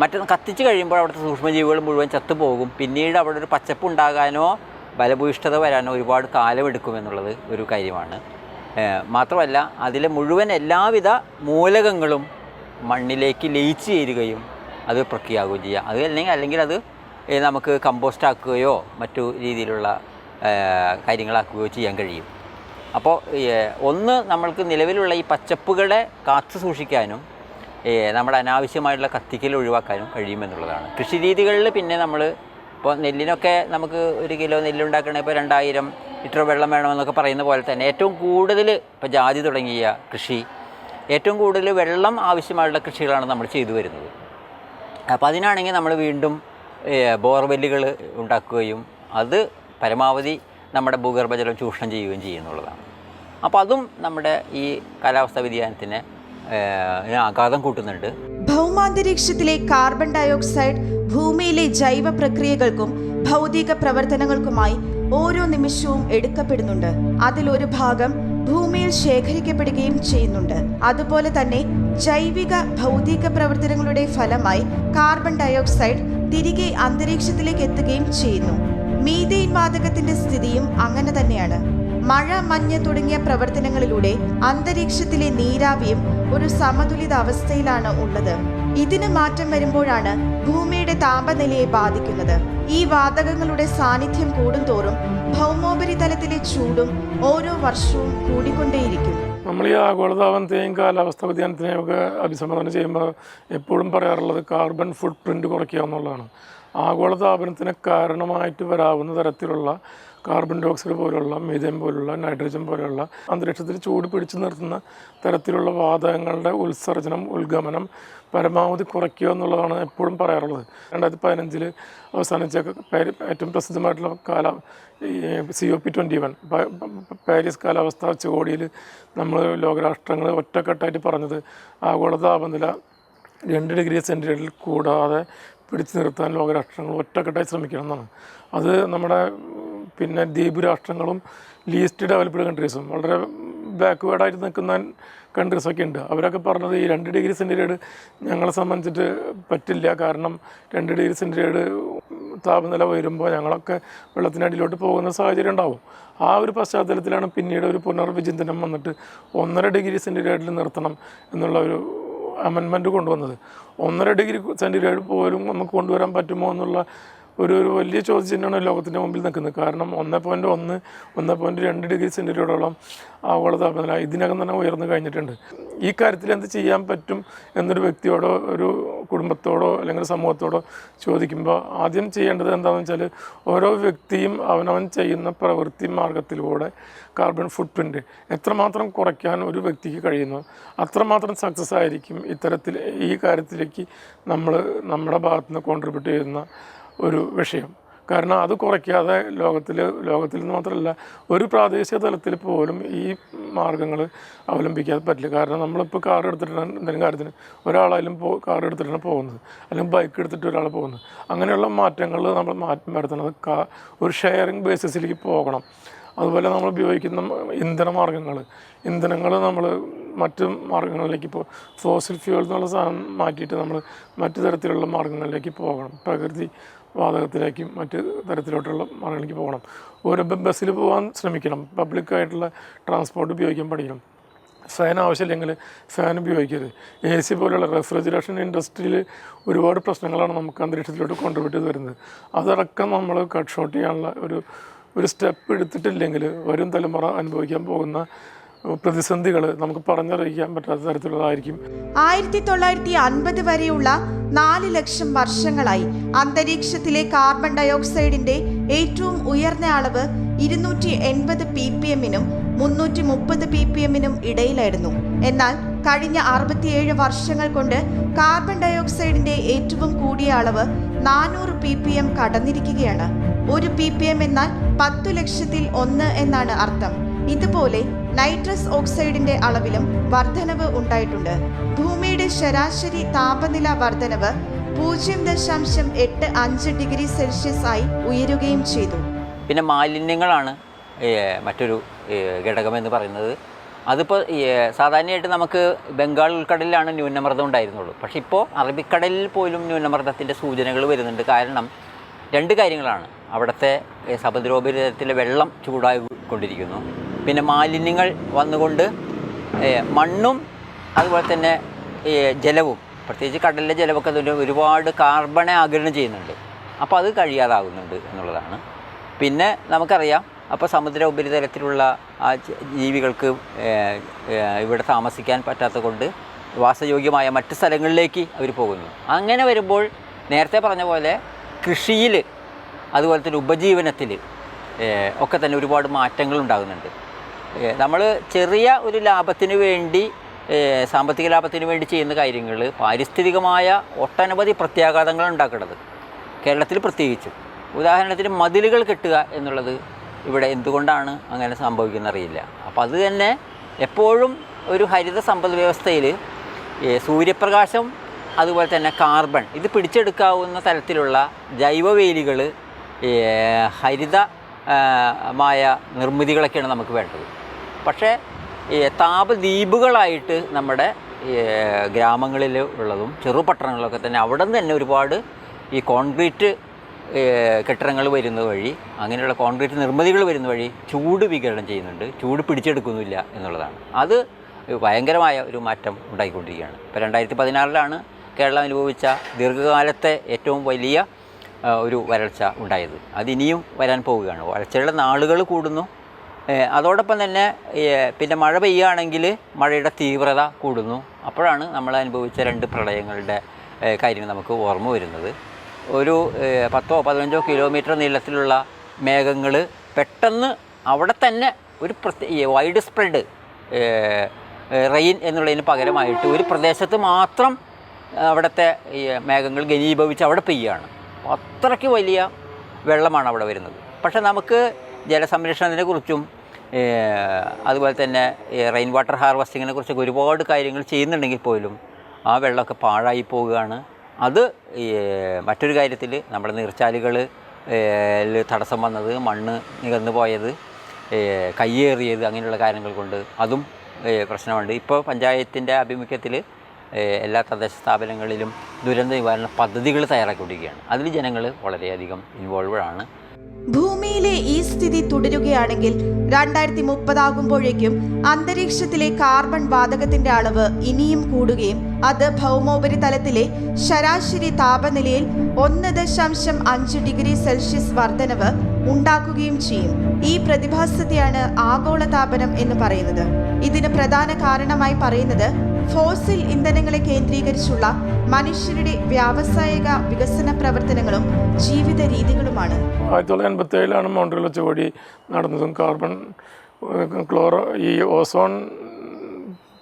[SPEAKER 4] മറ്റൊന്ന് കത്തിച്ച് കഴിയുമ്പോൾ അവിടുത്തെ സൂക്ഷ്മജീവികൾ മുഴുവൻ ചത്തുപോകും പിന്നീട് അവിടെ ഒരു പച്ചപ്പ് ഉണ്ടാകാനോ ബലഭൂയിഷ്ഠത വരാനോ ഒരുപാട് കാലമെടുക്കുമെന്നുള്ളത് ഒരു കാര്യമാണ്. മാത്രമല്ല അതിലെ മുഴുവൻ എല്ലാവിധ മൂലകങ്ങളും മണ്ണിലേക്ക് ലയിച്ച് ചേരുകയും അത് പ്രക്രിയാകുകയും ചെയ്യുക. അത് അല്ലെങ്കിൽ അല്ലെങ്കിൽ അത് നമുക്ക് കമ്പോസ്റ്റ് ആക്കുകയോ മറ്റു രീതിയിലുള്ള കാര്യങ്ങളാക്കുകയോ ചെയ്യാൻ കഴിയും. അപ്പോൾ ഒന്ന് നമ്മൾക്ക് നിലവിലുള്ള ഈ പച്ചപ്പുകളെ കാത്തു സൂക്ഷിക്കാനും നമ്മുടെ അനാവശ്യമായിട്ടുള്ള കത്തിക്കൽ ഒഴിവാക്കാനും കഴിയുമെന്നുള്ളതാണ്. കൃഷി രീതികളിൽ പിന്നെ നമ്മൾ ഇപ്പോൾ നെല്ലിനൊക്കെ നമുക്ക് ഒരു കിലോ നെല്ലുണ്ടാക്കണേ ഇപ്പോൾ രണ്ടായിരം ലിറ്റർ വെള്ളം വേണമെന്നൊക്കെ പറയുന്ന പോലെ തന്നെ ഏറ്റവും കൂടുതൽ ഇപ്പോൾ ജാതി തുടങ്ങിയ കൃഷി ഏറ്റവും കൂടുതൽ വെള്ളം ആവശ്യമായുള്ള കൃഷികളാണ് നമ്മൾ ചെയ്തു വരുന്നത്. അപ്പോൾ അതിനാണെങ്കിൽ നമ്മൾ വീണ്ടും ബോർവെല്ലുകൾ ഉണ്ടാക്കുകയും അത് പരമാവധി നമ്മുടെ ഭൂഗർഭജലം ചൂഷണം ചെയ്യുകയും ചെയ്യുന്നുള്ളതാണ്. അപ്പോൾ അതും നമ്മുടെ ഈ കാലാവസ്ഥാ വ്യതിയാനത്തിന് ആഘാതം കൂട്ടുന്നുണ്ട്.
[SPEAKER 3] ഭൗമാന്തരീക്ഷത്തിലെ കാർബൺ ഡയോക്സൈഡ് ഭൂമിയിലെ ജൈവ പ്രക്രിയകൾക്കും ഭൗതിക പ്രവർത്തനങ്ങൾക്കുമായി ഓരോ നിമിഷവും എടുക്കപ്പെടുന്നുണ്ട്. അതിൽ ഒരു ഭാഗം ഭൂമിയിൽ ശേഖരിക്കപ്പെടുകയും ചെയ്യുന്നുണ്ട്. അതുപോലെ തന്നെ ജൈവിക ഭൗതിക പ്രവർത്തനങ്ങളുടെ ഫലമായി കാർബൺ ഡയോക്സൈഡ് തിരികെ അന്തരീക്ഷത്തിലേക്ക് എത്തുകയും ചെയ്യുന്നു. മീതെയിൻ വാതകത്തിന്റെ സ്ഥിതിയും അങ്ങനെ തന്നെയാണ്. മഴ മഞ്ഞ് തുടങ്ങിയ പ്രവർത്തനങ്ങളിലൂടെ അന്തരീക്ഷത്തിലെ നീരാവിയും ഒരു സമതുലിത അവസ്ഥയിലാണ് ഉള്ളത്. ഇതിന് മാറ്റം വരുമ്പോഴാണ് ഭൂമിയുടെ താപനിലയെ ബാധിക്കുന്നത്. ഈ വാതകങ്ങളുടെ സാന്നിധ്യം കൂടുന്തോറും ഭൗമോപരിതലത്തിലെ ചൂടും ഓരോ വർഷവും കൂടിക്കൊണ്ടേയിരിക്കും.
[SPEAKER 2] നമ്മൾ ഈ ആഗോളതാപനത്തെയും കാലാവസ്ഥ വ്യതിയാനത്തിനെയും ഒക്കെ അഭിസംബോധന ചെയ്യുമ്പോൾ എപ്പോഴും പറയാറുള്ളത് കാർബൺ ഫുട് പ്രിന്റ് കുറയ്ക്കുക എന്നുള്ളതാണ്. ആഗോളതാപനത്തിന് കാരണമായിട്ട് വരാവുന്ന തരത്തിലുള്ള കാർബൺ ഡൈ ഓക്സൈഡ് പോലുള്ള മീഥേൻ പോലുള്ള നൈട്രജൻ പോലുള്ള അന്തരീക്ഷത്തിൽ ചൂട് പിടിച്ചു നിർത്തുന്ന തരത്തിലുള്ള വാതകങ്ങളുടെ ഉത്സർജനം ഉത്ഗമനം പരമാവധി കുറയ്ക്കുക എന്നുള്ളതാണ് എപ്പോഴും പറയാറുള്ളത്. രണ്ടായിരത്തി പതിനഞ്ചിൽ അവസാനിച്ച ഏറ്റവും പ്രസിദ്ധമായിട്ടുള്ള കാല C O P twenty one Paris കാലാവസ്ഥ ഉച്ചകോടിയിൽ നമ്മൾ ലോകരാഷ്ട്രങ്ങൾ ഒറ്റക്കെട്ടായിട്ട് പറഞ്ഞത് ആഗോള താപനില രണ്ട് ഡിഗ്രി സെന്റിഗ്രേഡിൽ കൂടാതെ പിടിച്ചു നിർത്താൻ ലോകരാഷ്ട്രങ്ങൾ ഒറ്റക്കെട്ടായി ശ്രമിക്കണം എന്നാണ്. അത് നമ്മുടെ പിന്നെ ദ്വീപ് രാഷ്ട്രങ്ങളും ലീസ്റ്റ് ഡെവലപ്ഡ് കൺട്രീസും വളരെ ബാക്ക്വേർഡായിട്ട് നിൽക്കുന്ന കൺട്രീസൊക്കെ ഉണ്ട്. അവരൊക്കെ പറഞ്ഞത് ഈ രണ്ട് ഡിഗ്രി സെന്റിഗ്രേഡ് ഞങ്ങളെ സംബന്ധിച്ചിട്ട് പറ്റില്ല. കാരണം രണ്ട് ഡിഗ്രി സെന്റിഗ്രേഡ് താപനില വരുമ്പോൾ ഞങ്ങളൊക്കെ വെള്ളത്തിനടിയിലോട്ട് പോകുന്ന സാഹചര്യം ഉണ്ടാവും. ആ ഒരു പശ്ചാത്തലത്തിലാണ് പിന്നീട് ഒരു പുനർവിചിന്തനം വന്നിട്ട് ഒന്നര ഡിഗ്രി സെന്റിഗ്രേഡിൽ നിർത്തണം എന്നുള്ള ഒരു അമെൻമെന്റ് കൊണ്ടുവന്നത്. ഒന്നര ഡിഗ്രി സെന്റിഗ്രേഡ് പോലും നമുക്ക് കൊണ്ടുവരാൻ പറ്റുമോ എന്നുള്ള ഒരു ഒരു വലിയ ചോദ്യചിഹ്നമാണ് ലോകത്തിന്റെ മുമ്പിൽ നിൽക്കുന്നത്. കാരണം ഒന്ന് പോയിന്റ് ഒന്ന് ഒന്ന് പോയിന്റ് രണ്ട് ഡിഗ്രി സെന്റിഗ്രേഡോളം ആഗോള താപനില ഇതിനകം തന്നെ ഉയർന്നു കഴിഞ്ഞിട്ടുണ്ട്. ഈ കാര്യത്തിൽ എന്ത് ചെയ്യാൻ പറ്റും എന്നൊരു വ്യക്തിയോടോ ഒരു കുടുംബത്തോടോ അല്ലെങ്കിൽ സമൂഹത്തോടോ ചോദിക്കുമ്പോൾ ആദ്യം ചെയ്യേണ്ടത് എന്താണെന്ന് വെച്ചാൽ ഓരോ വ്യക്തിയും അവനവൻ ചെയ്യുന്ന പ്രവൃത്തി മാർഗത്തിലൂടെ കാർബൺ ഫുട് പ്രിന്റ് എത്രമാത്രം കുറയ്ക്കാൻ ഒരു വ്യക്തിക്ക് കഴിയുന്നു അത്രമാത്രം സക്സസ് ആയിരിക്കും ഇത്തരത്തിൽ ഈ കാര്യത്തിലേക്ക് നമ്മൾ നമ്മുടെ ഭാഗത്തുനിന്ന് കോൺട്രിബ്യൂട്ട് ചെയ്യുന്ന ഒരു വിഷയം. കാരണം അത് കുറയ്ക്കാതെ ലോകത്തിൽ ലോകത്തിൽ നിന്ന് മാത്രമല്ല ഒരു പ്രാദേശിക തലത്തിൽ പോലും ഈ മാർഗങ്ങൾ അവലംബിക്കാതെ പറ്റില്ല. കാരണം നമ്മളിപ്പോൾ കാർ എടുത്തിട്ടാണ് എന്തെങ്കിലും കാര്യത്തിന് ഒരാളായാലും പോ കാർ എടുത്തിട്ടാണ് പോകുന്നത്. അല്ലെങ്കിൽ ബൈക്ക് എടുത്തിട്ട് ഒരാൾ പോകുന്നത്. അങ്ങനെയുള്ള മാറ്റങ്ങൾ നമ്മൾ മാറ്റം വരുത്തുന്നത് കാ ഒരു ഷെയറിങ് ബേസിസിലേക്ക് പോകണം. അതുപോലെ നമ്മൾ ഉപയോഗിക്കുന്ന ഇന്ധന മാർഗങ്ങൾ ഇന്ധനങ്ങൾ നമ്മൾ മറ്റ് മാർഗങ്ങളിലേക്ക് ഇപ്പോൾ ഫോസിൽ ഫ്യൂൾ എന്നുള്ള സാധനം മാറ്റിയിട്ട് നമ്മൾ മറ്റു തരത്തിലുള്ള മാർഗങ്ങളിലേക്ക് പോകണം. പ്രകൃതി വാതകത്തിലേക്കും മറ്റ് തരത്തിലോട്ടുള്ള മാർഗങ്ങളിലേക്ക് പോകണം. ഓരോ ബസ്സിൽ പോകാൻ ശ്രമിക്കണം. പബ്ലിക്കായിട്ടുള്ള ട്രാൻസ്പോർട്ട് ഉപയോഗിക്കാൻ പഠിക്കണം. ഫാൻ ആവശ്യമില്ലെങ്കിൽ ഫാൻ ഉപയോഗിക്കരുത്. എ സി പോലുള്ള റെഫ്രിജറേഷൻ ഇൻഡസ്ട്രിയിൽ ഒരുപാട് പ്രശ്നങ്ങളാണ് നമുക്ക് അന്തരീക്ഷത്തിലോട്ട് കോൺട്രിബ്യൂട്ട് ചെയ്ത് വരുന്നത്. അതടക്കം നമ്മൾ കട്ട് ഷോട്ട് ചെയ്യാനുള്ള ഒരു ഒരു സ്റ്റെപ്പ് എടുത്തിട്ടില്ലെങ്കിൽ വരും തലമുറ അനുഭവിക്കാൻ പോകുന്ന പ്രതിസന്ധികൾ നമുക്ക് പറഞ്ഞറിയിക്കാൻ പറ്റാത്ത തരത്തിലുള്ളതായിരിക്കും.
[SPEAKER 3] ആയിരത്തി തൊള്ളായിരത്തി അൻപത് വരെയുള്ള നാല് ലക്ഷം വർഷങ്ങളായി അന്തരീക്ഷത്തിലെ കാർബൺ ഡയോക്സൈഡിന്റെ ഏറ്റവും ഉയർന്ന അളവ് ഇരുന്നൂറ്റി എൺപത് പി പി എമ്മിനും മുന്നൂറ്റി മുപ്പത് പി പി എമ്മിനും ഇടയിലായിരുന്നു. എന്നാൽ കഴിഞ്ഞ അറുപത്തിയേഴ് വർഷങ്ങൾ കൊണ്ട് കാർബൺ ഡയോക്സൈഡിന്റെ ഏറ്റവും കൂടിയ അളവ് നാനൂറ് പി പി എം കടന്നിരിക്കുകയാണ്. ഒരു പി പി എം എന്നാൽ പത്തു ലക്ഷത്തിൽ ഒന്ന് എന്നാണ് അർത്ഥം. ഇതുപോലെ നൈട്രസ് ഓക്സൈഡിന്റെ അളവിലും വർധനവ് ഉണ്ടായിട്ടുണ്ട്. ഭൂമിയുടെ ശരാശരി താപനില വർധനവ് പൂജ്യം ദശാംശം എട്ട് അഞ്ച് ഡിഗ്രി സെൽഷ്യസ് ആയി ഉയരുകയും ചെയ്തു.
[SPEAKER 4] പിന്നെ മാലിന്യങ്ങളാണ് മറ്റൊരു ഘടകമെന്ന് പറയുന്നത്. അതിപ്പോൾ സാധാരണയായിട്ട് നമുക്ക് ബംഗാൾ ഉൾക്കടലിലാണ് ന്യൂനമർദ്ദം ഉണ്ടായിരുന്നുള്ളൂ. പക്ഷേ ഇപ്പോൾ അറബിക്കടലിൽ പോലും ന്യൂനമർദ്ദത്തിന്റെ സൂചനകൾ വരുന്നുണ്ട്. കാരണം രണ്ട് കാര്യങ്ങളാണ്. അവിടുത്തെ സമുദ്രോപരിതലത്തിലെ വെള്ളം ചൂടായി കൊണ്ടിരിക്കുന്നു പിന്നെ മാലിന്യങ്ങൾ വന്നുകൊണ്ട് മണ്ണും അതുപോലെ തന്നെ ജലവും പ്രത്യേകിച്ച് കടലിലെ ജലമൊക്കെ അതിന്റെ ഒരുപാട് കാർബണെ ആഗിരണം ചെയ്യുന്നുണ്ട്. അപ്പോൾ അത് കഴിയാതാകുന്നുണ്ട് എന്നുള്ളതാണ്. പിന്നെ നമുക്കറിയാം അപ്പോൾ സമുദ്ര ഉപരിതലത്തിലുള്ള ആ ജീവികൾക്ക് ഇവിടെ താമസിക്കാൻ പറ്റാത്ത കൊണ്ട് വാസയോഗ്യമായ മറ്റ് സ്ഥലങ്ങളിലേക്ക് അവർ പോകുന്നു. അങ്ങനെ വരുമ്പോൾ നേരത്തെ പറഞ്ഞ പോലെ കൃഷിയിൽ അതുപോലെ തന്നെ ഉപജീവനത്തിൽ ഒക്കെ തന്നെ ഒരുപാട് മാറ്റങ്ങൾ ഉണ്ടാകുന്നുണ്ട്. നമ്മൾ ചെറിയ ഒരു ലാഭത്തിന് വേണ്ടി സാമ്പത്തിക ലാഭത്തിന് വേണ്ടി ചെയ്യുന്ന കാര്യങ്ങൾ പാരിസ്ഥിതികമായ ഒട്ടനവധി പ്രത്യാഘാതങ്ങൾ ഉണ്ടാക്കുന്നത് കേരളത്തിൽ പ്രത്യേകിച്ചും. ഉദാഹരണത്തിന് മതിലുകൾ കെട്ടുക എന്നുള്ളത് ഇവിടെ എന്തുകൊണ്ടാണ് അങ്ങനെ സംഭവിക്കുന്ന അറിയില്ല. അപ്പോൾ അത് തന്നെ എപ്പോഴും ഒരു ഹരിത സമ്പദ് വ്യവസ്ഥയിൽ സൂര്യപ്രകാശം അതുപോലെ തന്നെ കാർബൺ ഇത് പിടിച്ചെടുക്കാവുന്ന തരത്തിലുള്ള ജൈവവേലികൾ ഹരിത മായ നിർമ്മിതികളൊക്കെയാണ് നമുക്ക് വേണ്ടത്. പക്ഷേ താപദ്വീപുകളായിട്ട് നമ്മുടെ ഗ്രാമങ്ങളിൽ ഉള്ളതും ചെറുപട്ടണങ്ങളിലൊക്കെ തന്നെ അവിടെ നിന്ന് തന്നെ ഒരുപാട് ഈ കോൺക്രീറ്റ് കെട്ടിടങ്ങൾ വരുന്നത് വഴി അങ്ങനെയുള്ള കോൺക്രീറ്റ് നിർമ്മിതികൾ വരുന്ന വഴി ചൂട് വികരണം ചെയ്യുന്നുണ്ട്. ചൂട് പിടിച്ചെടുക്കുന്നില്ല എന്നുള്ളതാണ്. അത് ഭയങ്കരമായ ഒരു മാറ്റം ഉണ്ടായിക്കൊണ്ടിരിക്കുകയാണ്. ഇപ്പോൾ രണ്ടായിരത്തി പതിനാറിലാണ് കേരളം അനുഭവിച്ച ദീർഘകാലത്തെ ഏറ്റവും വലിയ ഒരു വരൾച്ച ഉണ്ടായത്. അതിനിയും വരാൻ പോവുകയാണ്. വരൾച്ചയുടെ നാളുകൾ കൂടുന്നു. അതോടൊപ്പം തന്നെ പിന്നെ മഴ പെയ്യുകയാണെങ്കിൽ മഴയുടെ തീവ്രത കൂടുന്നു. അപ്പോഴാണ് നമ്മൾ അനുഭവിച്ച രണ്ട് പ്രളയങ്ങളുടെ കാര്യം നമുക്ക് ഓർമ്മ വരുന്നത്. ഒരു പത്തോ പതിനഞ്ചോ കിലോമീറ്റർ നീളത്തിലുള്ള മേഘങ്ങൾ പെട്ടെന്ന് അവിടെ തന്നെ ഒരു പ്രത്യേക വൈഡ് സ്പ്രെഡ് റെയിൻ എന്നുള്ളതിന് പകരമായിട്ട് ഒരു പ്രദേശത്ത് മാത്രം അവിടുത്തെ ഈ മേഘങ്ങൾ ഘനീഭവിച്ച് അവിടെ പെയ്യുകയാണ്. അത്രയ്ക്ക് വലിയ വെള്ളമാണ് അവിടെ വരുന്നത്. പക്ഷേ നമുക്ക് ജലസംരക്ഷണത്തിനെ കുറിച്ചും അതുപോലെ തന്നെ റെയിൻ വാട്ടർ ഹാർവെസ്റ്റിങ്ങിനെ കുറിച്ചൊക്കെ ഒരുപാട് കാര്യങ്ങൾ ചെയ്യുന്നുണ്ടെങ്കിൽ പോലും ആ വെള്ളമൊക്കെ പാഴായി പോവുകയാണ്. അത് മറ്റൊരു കാര്യത്തിൽ നമ്മുടെ നീർച്ചാലുകൾ തടസ്സം വന്നത് മണ്ണ് നികന്നു പോയത് കയ്യേറിയത് അങ്ങനെയുള്ള കാര്യങ്ങൾ കൊണ്ട് അതും പ്രശ്നമുണ്ട്. ഇപ്പോൾ പഞ്ചായത്തിന്റെ ആഭിമുഖ്യത്തിൽ എല്ലാ തദ്ദേശ സ്ഥാപനങ്ങളിലും ദുരന്ത നിവാരണ പദ്ധതികൾ തയ്യാറാക്കിക്കൊണ്ടിരിക്കുകയാണ്. അതിൽ ജനങ്ങൾ വളരെയധികം ഇൻവോൾവ് ആണ്.
[SPEAKER 3] ഭൂമിയിലെ ഈ സ്ഥിതി തുടരുകയാണെങ്കിൽ രണ്ടായിരത്തി മുപ്പതാകുമ്പോഴേക്കും അന്തരീക്ഷത്തിലെ കാർബൺ വാതകത്തിന്റെ അളവ് ഇനിയും കൂടുകയും അത് ഭൗമോപരിതലത്തിലെ ശരാശരി താപനിലയിൽ ഒന്ന് ദശാംശം അഞ്ച് ഡിഗ്രി സെൽഷ്യസ് വർധനവ് ഉണ്ടാക്കുകയും ചെയ്യും. ഈ പ്രതിഭാസത്തെയാണ് ആഗോളതാപനം എന്ന് പറയുന്നത്. ഇതിന് പ്രധാന കാരണമായി പറയുന്നത് ഫോസിൽ ഇന്ധനങ്ങളെ കേന്ദ്രീകരിച്ചുള്ള മനുഷ്യരുടെ വ്യാവസായിക വികസന പ്രവർത്തനങ്ങളും ജീവിത രീതികളുമാണ്.
[SPEAKER 2] ആയിരത്തി തൊള്ളായിരത്തി എൺപത്തി ഏഴിലാണ് മോൺട്രിയൽ ഉച്ചകോടി നടന്നതും. കാർബൺ ക്ലോറോ ഈ ഓസോൺ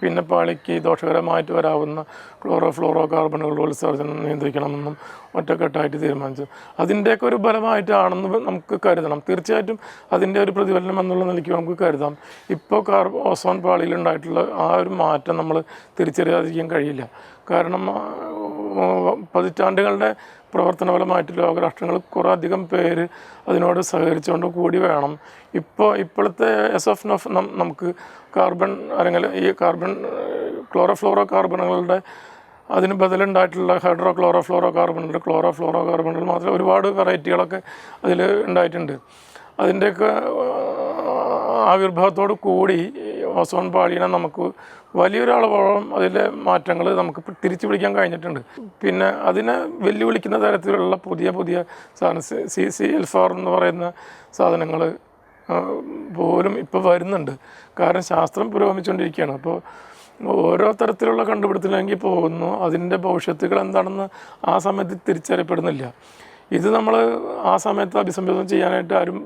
[SPEAKER 2] പിന്നെ പാളിക്ക് ദോഷകരമായിട്ട് വരാവുന്ന ക്ലോറോ ഫ്ലോറോ കാർബണുകളുടെ ഉത്സർജനം നിയന്ത്രിക്കണമെന്നും ഒറ്റക്കെട്ടായിട്ട് തീരുമാനിച്ചു. അതിന്റെയൊക്കെ ഒരു ഫലമായിട്ടാണെന്ന് നമുക്ക് കരുതണം. തീർച്ചയായിട്ടും അതിന്റെ ഒരു പ്രതിഫലനം എന്നുള്ള നിലയ്ക്ക് നമുക്ക് കരുതാം. ഇപ്പോൾ കാർ ഓസോൺ പാളിയിലുണ്ടായിട്ടുള്ള ആ ഒരു മാറ്റം നമ്മൾ തിരിച്ചറിയാതിരിക്കാൻ കഴിയില്ല. കാരണം പതിറ്റാണ്ടുകളുടെ പ്രവർത്തനഫലമായിട്ട് ലോകരാഷ്ട്രങ്ങൾ കുറേ അധികം പേര് അതിനോട് സഹകരിച്ചുകൊണ്ട് കൂടി വേണം. ഇപ്പോൾ ഇപ്പോഴത്തെ എസ് എഫ് നഫ് നമുക്ക് കാർബൺ അല്ലെങ്കിൽ ഈ കാർബൺ ക്ലോറോഫ്ലോറോ കാർബണുകളുടെ അതിന് ബദലുണ്ടായിട്ടുള്ള ഹൈഡ്രോ ക്ലോറോ ഫ്ലോറോ കാർബണുണ്ട് ക്ലോറോ ഫ്ലോറോ കാർബണുകൾ മാത്രം ഒരുപാട് വെറൈറ്റികളൊക്കെ അതിൽ ഉണ്ടായിട്ടുണ്ട്. അതിന്റെയൊക്കെ ആവിർഭാവത്തോട് കൂടി ഓസോൺ പാളിയിനെ നമുക്ക് വലിയൊരളവോളം അതിലെ മാറ്റങ്ങൾ നമുക്ക് തിരിച്ചു പിടിക്കാൻ കഴിഞ്ഞിട്ടുണ്ട്. പിന്നെ അതിനെ വെല്ലുവിളിക്കുന്ന തരത്തിലുള്ള പുതിയ പുതിയ സാധനം സി സി എൽ ഫോർ എന്ന് പറയുന്ന സാധനങ്ങൾ പോലും ഇപ്പോൾ വരുന്നുണ്ട്. കാരണം ശാസ്ത്രം പുരോഗമിച്ചുകൊണ്ടിരിക്കുകയാണ്. അപ്പോൾ ഓരോ തരത്തിലുള്ള കണ്ടുപിടുത്തത്തിലേക്ക് പോകുന്നു. അതിന്റെ ഭവിഷ്യത്തുകൾ എന്താണെന്ന് ആ സമയത്ത് തിരിച്ചറിയപ്പെടുന്നില്ല. ഇത് നമ്മൾ ആ സമയത്ത് അഭിസംബോധന ചെയ്യാനായിട്ട് ആരും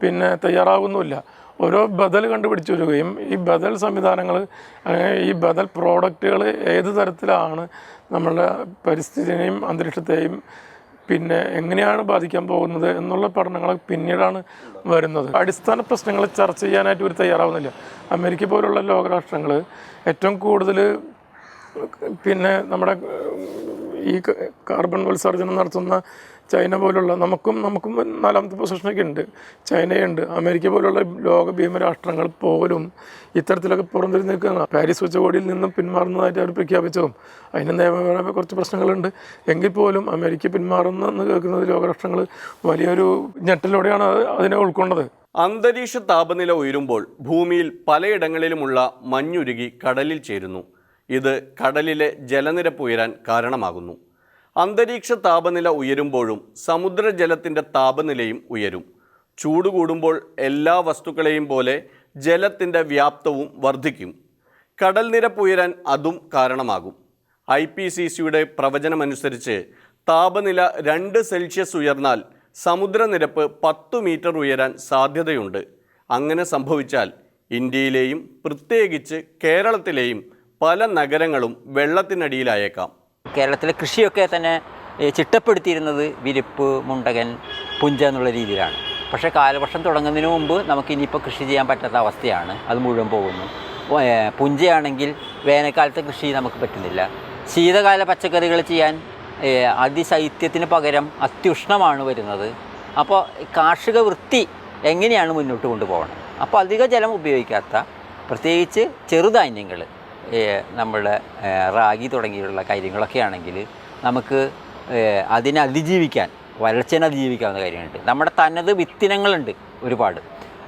[SPEAKER 2] പിന്നെ തയ്യാറാകുന്നുമില്ല ഓരോ ബദൽ കണ്ടുപിടിച്ചു വരികയും ഈ ബദൽ സംവിധാനങ്ങൾ ഈ ബദൽ പ്രോഡക്റ്റുകൾ ഏത് തരത്തിലാണ് നമ്മളുടെ പരിസ്ഥിതിയെയും അന്തരീക്ഷത്തെയും പിന്നെ എങ്ങനെയാണ് ബാധിക്കാൻ പോകുന്നത് എന്നുള്ള പഠനങ്ങൾ പിന്നീടാണ് വരുന്നത്. അടിസ്ഥാന പ്രശ്നങ്ങൾ ചർച്ച ചെയ്യാനായിട്ട് ഇവർ തയ്യാറാവുന്നില്ല. അമേരിക്ക പോലുള്ള ലോകരാഷ്ട്രങ്ങൾ ഏറ്റവും കൂടുതൽ പിന്നെ നമ്മുടെ ഈ കാർബൺ ഉത്സർജനം നടത്തുന്ന ചൈന പോലുള്ള നമുക്കും നമുക്കും നാലാമത്തെ പൊസിഷനൊക്കെ ഉണ്ട്. ചൈനയുണ്ട്. അമേരിക്ക പോലുള്ള ലോക ഭീമരാഷ്ട്രങ്ങൾ പോലും ഇത്തരത്തിലൊക്കെ പുറന്തിരി നിൽക്കുന്ന പാരീസ് ഉച്ചകോടിയിൽ നിന്നും പിന്മാറുന്നതായിട്ട് അവർ പ്രഖ്യാപിച്ചതും അതിന് നിയമപരമായ കുറച്ച് പ്രശ്നങ്ങളുണ്ട്. എങ്കിൽ പോലും അമേരിക്ക പിന്മാറുന്നെന്ന് കേൾക്കുന്നത് ലോകരാഷ്ട്രങ്ങൾ വലിയൊരു ഞെട്ടലോടെയാണ് അത് അതിനെ ഉൾക്കൊണ്ടത്.
[SPEAKER 1] അന്തരീക്ഷ താപനില ഉയരുമ്പോൾ ഭൂമിയിൽ പലയിടങ്ങളിലുമുള്ള മഞ്ഞുരുകി കടലിൽ ചേരുന്നു. ഇത് കടലിലെ ജലനിരപ്പ് ഉയരാൻ കാരണമാകുന്നു. അന്തരീക്ഷ താപനില ഉയരുമ്പോഴും സമുദ്രജലത്തിന്റെ താപനിലയും ഉയരും. ചൂട് കൂടുമ്പോൾ എല്ലാ വസ്തുക്കളെയും പോലെ ജലത്തിന്റെ വ്യാപ്തവും വർദ്ധിക്കും. കടൽ നിരപ്പ് ഉയരാൻ അതും കാരണമാകും. ഐ പി സി സിയുടെ പ്രവചനമനുസരിച്ച് താപനില രണ്ട് സെൽഷ്യസ് ഉയർന്നാൽ സമുദ്രനിരപ്പ് പത്ത് മീറ്റർ ഉയരാൻ സാധ്യതയുണ്ട്. അങ്ങനെ സംഭവിച്ചാൽ ഇന്ത്യയിലെയും പ്രത്യേകിച്ച് കേരളത്തിലെയും പല നഗരങ്ങളും വെള്ളത്തിനടിയിലായേക്കാം.
[SPEAKER 4] കേരളത്തിലെ കൃഷിയൊക്കെ തന്നെ ചിട്ടപ്പെടുത്തിയിരുന്നത് വിരിപ്പ് മുണ്ടകൻ പുഞ്ച എന്നുള്ള രീതിയിലാണ്. പക്ഷേ കാലവർഷം തുടങ്ങുന്നതിന് മുമ്പ് നമുക്ക് ഇനിയിപ്പോൾ കൃഷി ചെയ്യാൻ പറ്റാത്ത അവസ്ഥയാണ്. അത് മുഴുവൻ പോകുന്നു. പുഞ്ചയാണെങ്കിൽ വേനൽക്കാലത്തെ കൃഷി നമുക്ക് പറ്റുന്നില്ല. ശീതകാല പച്ചക്കറികൾ ചെയ്യാൻ അതിശൈത്യത്തിന് പകരം അത്യുഷ്ണമാണ് വരുന്നത്. അപ്പോൾ കാർഷിക വൃത്തി എങ്ങനെയാണ് മുന്നോട്ട് കൊണ്ടുപോകണം? അപ്പോൾ അധിക ജലം ഉപയോഗിക്കാത്ത പ്രത്യേകിച്ച് ചെറുധാന്യങ്ങൾ നമ്മുടെ റാഗി തുടങ്ങിയുള്ള കാര്യങ്ങളൊക്കെ ആണെങ്കിൽ നമുക്ക് അതിനെ അതിജീവിക്കാൻ വരൾച്ചനെ അതിജീവിക്കാവുന്ന കാര്യങ്ങളുണ്ട്. നമ്മുടെ തനത് വിത്തിനങ്ങളുണ്ട് ഒരുപാട്.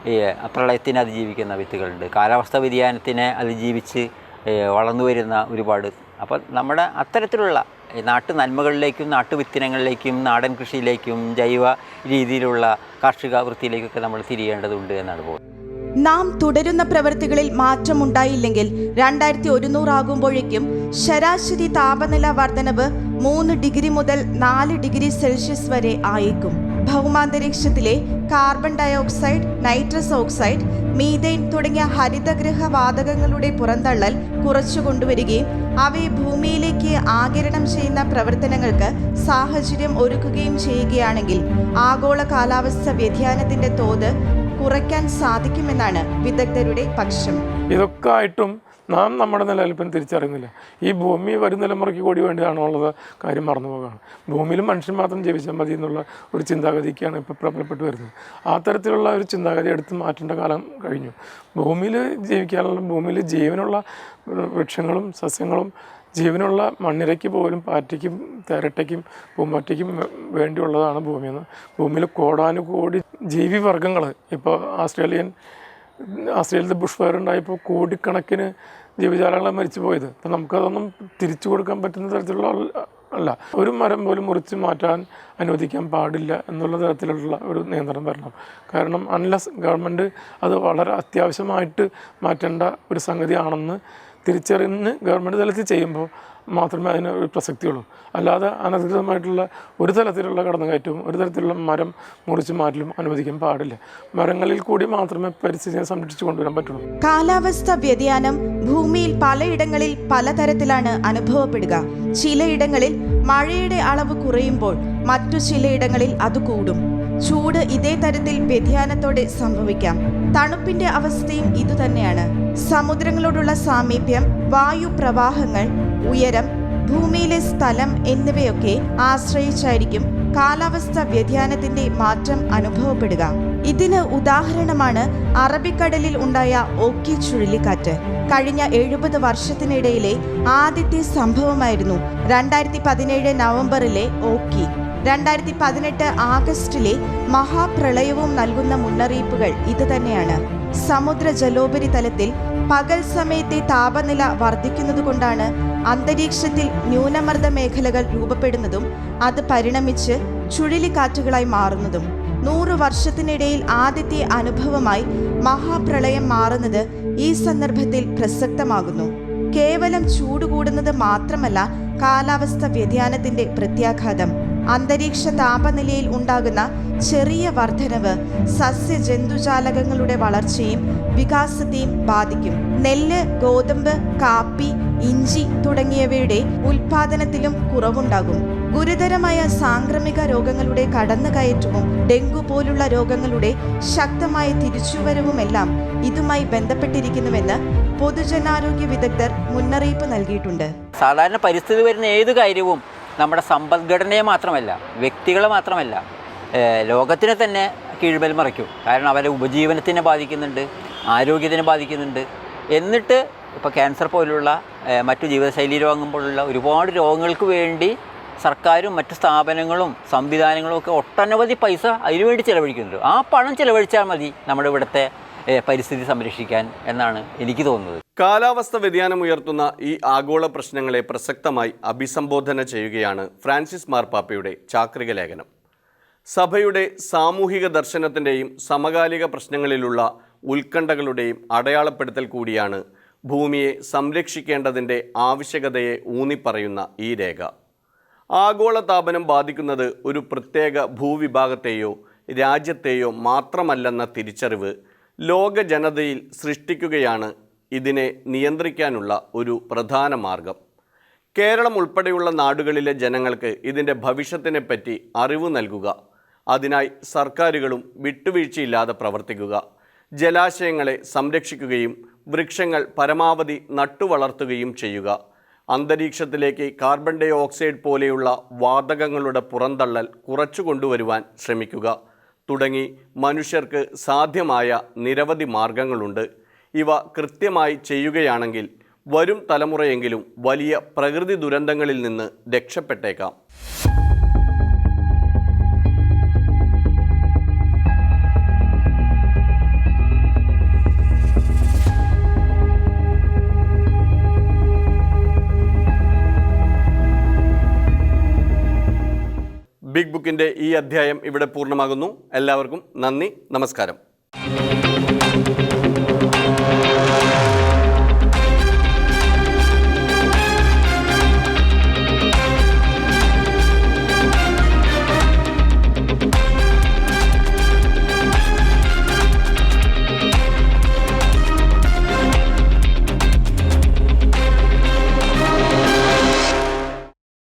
[SPEAKER 4] ഈ പ്രളയത്തിനെ അതിജീവിക്കുന്ന വിത്തുകളുണ്ട്. കാലാവസ്ഥാ വ്യതിയാനത്തിനെ അതിജീവിച്ച് വളർന്നു വരുന്ന ഒരുപാട്. അപ്പോൾ നമ്മുടെ അത്തരത്തിലുള്ള നാട്ടു നന്മകളിലേക്കും നാട്ടു വിത്തിനങ്ങളിലേക്കും നാടൻ കൃഷിയിലേക്കും ജൈവ രീതിയിലുള്ള കാർഷിക വൃത്തിയിലേക്കൊക്കെ നമ്മൾ തിരിയേണ്ടതുണ്ട് എന്നാണ് പോകുന്നത്
[SPEAKER 3] നാം തുടരുന്ന പ്രവൃത്തികളിൽ മാറ്റമുണ്ടായില്ലെങ്കിൽ രണ്ടായിരത്തി ഒരുന്നൂറാകുമ്പോഴേക്കും ശരാശരി താപനില വർധനവ് മൂന്ന് ഡിഗ്രി മുതൽ നാല് ഡിഗ്രി സെൽഷ്യസ് വരെ ആയേക്കും. ഭൗമാന്തരീക്ഷത്തിലെ carbon dioxide nitrous oxide methane തുടങ്ങിയ ഹരിതഗ്രഹ വാതകങ്ങളുടെ പുറന്തള്ളൽ കുറച്ചു കൊണ്ടുവരികയും അവയെ ഭൂമിയിലേക്ക് ആകിരണം ചെയ്യുന്ന പ്രവർത്തനങ്ങൾക്ക് സാഹചര്യം ഒരുക്കുകയും ചെയ്യുകയാണെങ്കിൽ ആഗോള കാലാവസ്ഥ വ്യതിയാനത്തിന്റെ തോത് കുറയ്ക്കാൻ സാധിക്കുമെന്നാണ് വിദഗ്ധരുടെ പക്ഷം.
[SPEAKER 2] ഇതൊക്കെ ആയിട്ടും നാം നമ്മുടെ നിലനിൽപ്പിന് തിരിച്ചറിയുന്നില്ല. ഈ ഭൂമി വരും തലമുറയ്ക്ക് കൂടി വേണ്ടിയാണുള്ളത് കാര്യം മറന്നു പോകാണ് ഭൂമിയിൽ മനുഷ്യൻ മാത്രം ജീവിച്ചാൽ മതി എന്നുള്ള ഒരു ചിന്താഗതിക്കാണ് ഇപ്പോൾ പ്രബലപ്പെട്ട് വരുന്നത്. ആ തരത്തിലുള്ള ഒരു ചിന്താഗതി എടുത്ത് മാറ്റേണ്ട കാലം കഴിഞ്ഞു. ഭൂമിയിൽ ജീവിക്കാനുള്ള ഭൂമിയിൽ ജീവനുള്ള വൃക്ഷങ്ങളും സസ്യങ്ങളും ജീവനുള്ള മണ്ണിരയ്ക്ക് പോലും പാറ്റയ്ക്കും തേരട്ടയ്ക്കും പൂമ്പാറ്റയ്ക്കും വേണ്ടിയുള്ളതാണ് ഭൂമിയെന്ന് ഭൂമിയിൽ കോടാനുകോടി ജീവിവർഗങ്ങൾ ഇപ്പോൾ ആസ്ട്രേലിയൻ ആസ്ട്രേലിയത്തെ ബുഷ് ഫയർ ഉണ്ടായപ്പോൾ കോടിക്കണക്കിന് ജീവജാലങ്ങളെ മരിച്ചു പോയത്. അപ്പം നമുക്കതൊന്നും തിരിച്ചു കൊടുക്കാൻ പറ്റുന്ന തരത്തിലുള്ള അല്ല ഒരു മരം പോലും മുറിച്ച് മാറ്റാൻ അനുവദിക്കാൻ പാടില്ല എന്നുള്ള തരത്തിലുള്ള ഒരു നിയന്ത്രണം വരണം. കാരണം അൺലെസ് ഗവൺമെന്റ് അത് വളരെ അത്യാവശ്യമായിട്ട് മാറ്റേണ്ട ഒരു സംഗതിയാണെന്ന് തിരിച്ചറിഞ്ഞ് ഗവൺമെന്റ് തലത്തിൽ ചെയ്യുമ്പോൾ മാത്രമേ അതിന് ഒരു പ്രസക്തിയുള്ളൂ. അല്ലാതെ അനധികൃതമായിട്ടുള്ള ഒരു തരത്തിലുള്ള കടന്നുകയറ്റവും ഒരു തരത്തിലുള്ള മരം മുറിച്ചു മാറ്റലും അനുവദിക്കാൻ പാടില്ല. മരങ്ങളിൽ കൂടി മാത്രമേ പരിസ്ഥിതിയെ സംരക്ഷിച്ചു കൊണ്ടുവരാൻ പറ്റുള്ളൂ.
[SPEAKER 3] കാലാവസ്ഥ വ്യതിയാനം ഭൂമിയിൽ പലയിടങ്ങളിൽ പലതരത്തിലാണ് അനുഭവപ്പെടുക. ചിലയിടങ്ങളിൽ മഴയുടെ അളവ് കുറയുമ്പോൾ മറ്റു ചിലയിടങ്ങളിൽ അത് കൂടും. ചൂട് ഇതേ തരത്തിൽ വ്യതിയാനത്തോടെ സംഭവിക്കാം. തണുപ്പിന്റെ അവസ്ഥയും ഇതുതന്നെയാണ്. സമുദ്രങ്ങളോടുള്ള സാമീപ്യം വായു പ്രവാഹങ്ങൾ ഉയരം ഭൂമിയിലെ സ്ഥലം എന്നിവയൊക്കെ ആശ്രയിച്ചായിരിക്കും കാലാവസ്ഥ വ്യതിയാനത്തിന്റെ മാറ്റം അനുഭവപ്പെടുക. ഇതിന് ഉദാഹരണമാണ് അറബിക്കടലിൽ ഉണ്ടായ ഓക്കി ചുഴലിക്കാറ്റ്. കഴിഞ്ഞ എഴുപത് വർഷത്തിനിടയിലെ ആദ്യത്തെ സംഭവമായിരുന്നു രണ്ടായിരത്തി പതിനേഴ് നവംബറിലെ ഓക്കി രണ്ടായിരത്തി പതിനെട്ട് ആഗസ്റ്റിലെ മഹാപ്രളയവും നൽകുന്ന മുന്നറിയിപ്പുകൾ ഇതുതന്നെയാണ് സമുദ്ര ജലോപരിതലത്തിൽ പകൽ സമയത്തെ താപനില വർദ്ധിക്കുന്നതുകൊണ്ടാണ് അന്തരീക്ഷത്തിൽ ന്യൂനമർദ്ദ മേഖലകൾ രൂപപ്പെടുന്നതും അത് പരിണമിച്ച് ചുഴലിക്കാറ്റുകളായി മാറുന്നതും. നൂറു വർഷത്തിനിടയിൽ ആദ്യത്തെ അനുഭവമായി മഹാപ്രളയം മാറുന്നത് ഈ സന്ദർഭത്തിൽ പ്രസക്തമാകുന്നു. കേവലം ചൂട് കൂടുന്നത് മാത്രമല്ല കാലാവസ്ഥ വ്യതിയാനത്തിന്റെ പ്രത്യാഘാതം. അന്തരീക്ഷ താപനിലയിൽ ഉണ്ടാകുന്ന ചെറിയ വർധനവ് സസ്യ ജന്തുജാലകങ്ങളുടെ വളർച്ചയും വികാസത്തെയും ബാധിക്കും. നെല്ല് ഗോതമ്പ് കാപ്പി ഇഞ്ചി തുടങ്ങിയവയുടെ ഉൽപാദനത്തിലും കുറവുണ്ടാകും. ഗുരുതരമായ സാംക്രമിക രോഗങ്ങളുടെ കടന്നുകയറ്റവും ഡെങ്കു പോലുള്ള രോഗങ്ങളുടെ ശക്തമായ തിരിച്ചുവരവുമെല്ലാം ഇതുമായി ബന്ധപ്പെട്ടിരിക്കുന്നുവെന്ന് പൊതുജനാരോഗ്യ വിദഗ്ധർ മുന്നറിയിപ്പ് നൽകിയിട്ടുണ്ട്.
[SPEAKER 4] സാധാരണ പരിസ്ഥിതി വരുന്ന ഏത് കാര്യവും നമ്മുടെ സമ്പദ്ഘടനയെ മാത്രമല്ല വ്യക്തികളെ മാത്രമല്ല ലോകത്തിനെ തന്നെ കീഴ്മേൽ മറിക്കും കാരണം അവരെ ഉപജീവനത്തിനെ ബാധിക്കുന്നുണ്ട് ആരോഗ്യത്തിനെ ബാധിക്കുന്നുണ്ട്. എന്നിട്ട് ഇപ്പോൾ ക്യാൻസർ പോലുള്ള മറ്റു ജീവിതശൈലി രോഗം പോലുള്ള ഒരുപാട് രോഗങ്ങൾക്ക് വേണ്ടി സർക്കാരും മറ്റ് സ്ഥാപനങ്ങളും സംവിധാനങ്ങളും ഒക്കെ ഒട്ടനവധി പൈസ അതിനുവേണ്ടി ചിലവഴിക്കുന്നുണ്ട്. ആ പണം ചിലവഴിച്ചാൽ മതി നമ്മുടെ ഇവിടുത്തെ പരിസ്ഥിതി സംരക്ഷിക്കാൻ എന്നാണ് എനിക്ക് തോന്നുന്നത്.
[SPEAKER 1] കാലാവസ്ഥ വ്യതിയാനം ഉയർത്തുന്ന ഈ ആഗോള പ്രശ്നങ്ങളെ പ്രസക്തമായി അഭിസംബോധന ചെയ്യുകയാണ് ഫ്രാൻസിസ് മാർപ്പാപ്പയുടെ ചാക്രിക ലേഖനം. സഭയുടെ സാമൂഹിക ദർശനത്തിന്റെയും സമകാലിക പ്രശ്നങ്ങളിലുള്ള ഉത്കണ്ഠകളുടെയും അടയാളപ്പെടുത്തൽ കൂടിയാണ് ഭൂമിയെ സംരക്ഷിക്കേണ്ടതിന്റെ ആവശ്യകതയെ ഊന്നിപ്പറയുന്ന ഈ രേഖ. ആഗോള താപനം ബാധിക്കുന്നത് ഒരു പ്രത്യേക ഭൂവിഭാഗത്തെയോ രാജ്യത്തെയോ മാത്രമല്ലെന്ന തിരിച്ചറിവ് ലോക ജനതയിൽ സൃഷ്ടിക്കുകയാണ് ഇതിനെ നിയന്ത്രിക്കാനുള്ള ഒരു പ്രധാന മാർഗം. കേരളം ഉൾപ്പെടെയുള്ള നാടുകളിലെ ജനങ്ങൾക്ക് ഇതിന്റെ ഭവിഷ്യത്തിനെപ്പറ്റി അറിവ് നൽകുക. അതിനായി സർക്കാരുകളും വിട്ടുവീഴ്ചയില്ലാതെ പ്രവർത്തിക്കുക. ജലാശയങ്ങളെ സംരക്ഷിക്കുകയും വൃക്ഷങ്ങൾ പരമാവധി നട്ടുവളർത്തുകയും ചെയ്യുക. അന്തരീക്ഷത്തിലേക്ക് കാർബൺ ഡൈ ഓക്സൈഡ് പോലെയുള്ള വാതകങ്ങളുടെ പുറന്തള്ളൽ കുറച്ചു കൊണ്ടുവരുവാൻ ശ്രമിക്കുക. തുടങ്ങി മനുഷ്യർക്ക് സാധ്യമായ നിരവധി മാർഗങ്ങളുണ്ട്. ഇവ കൃത്യമായി ചെയ്യുകയാണെങ്കിൽ വരും തലമുറയെങ്കിലും വലിയ പ്രകൃതി ദുരന്തങ്ങളിൽ നിന്ന് രക്ഷപ്പെട്ടേക്കാം. ബിഗ് ബുക്കിന്റെ ഈ അധ്യായം ഇവിടെ പൂർണമാകുന്നു. എല്ലാവർക്കും നന്ദി നമസ്കാരം.